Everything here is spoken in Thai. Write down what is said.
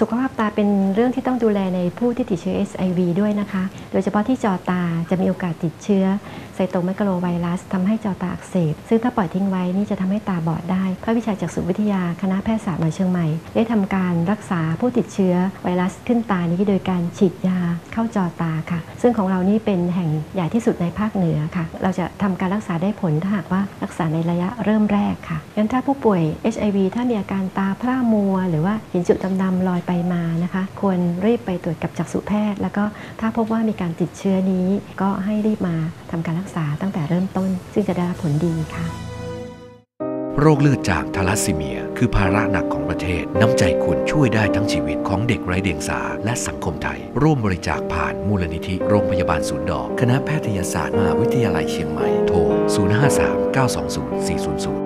สุขภาพตาเป็นเรื่องที่ต้องดูแลในผู้ที่ติดเชื้อ SIV ด้วยนะคะ โดยเฉพาะที่จอตาจะมีโอกาสติดเชื้อไซโตไมโครไวรัสทำให้จอตาอักเสบ ซึ่งถ้าปล่อยทิ้งไว้นี่จะทำให้ตาบอดได้ ภาควิชาจักษุวิทยาคณะแพทยศาสตร์มหาเชียงใหม่ ได้ทำการรักษาผู้ติดเชื้อไวรัสขึ้นตานี้โดยการฉีดยาเข้าจอตาค่ะ ซึ่งของเรานี่เป็นแห่งใหญ่ที่สุดในภาคเหนือค่ะ เราจะทำการรักษาได้ผลถ้าหากว่ารักษาในระยะเริ่มแรกค่ะงั้นถ้าผู้ป่วย HIV ถ้ามีอาการตาพร่ามัว หรือว่าเห็นจุดดำๆลอยไปมานะคะ ควรรีบไปตรวจกับจักษุแพทย์ แล้วก็ถ้าพบว่ามีการติดเชื้อนี้ ก็ให้รีบมาทำการรักษาตั้งแต่เริ่มต้น ซึ่งจะได้รับผลดีค่ะ โรคเลือดจางทาลัสซีเมีย คือภาระหนักของประเทศ น้ำใจคุณช่วยได้ทั้งชีวิตของเด็กไร้เดียงสาและสังคมไทย ร่วมบริจาคผ่านมูลนิธิโรงพยาบาลศูนย์ดอก คณะแพทยศาสตร์มหาวิทยาลัยเชียงใหม่ โทร 053 920 400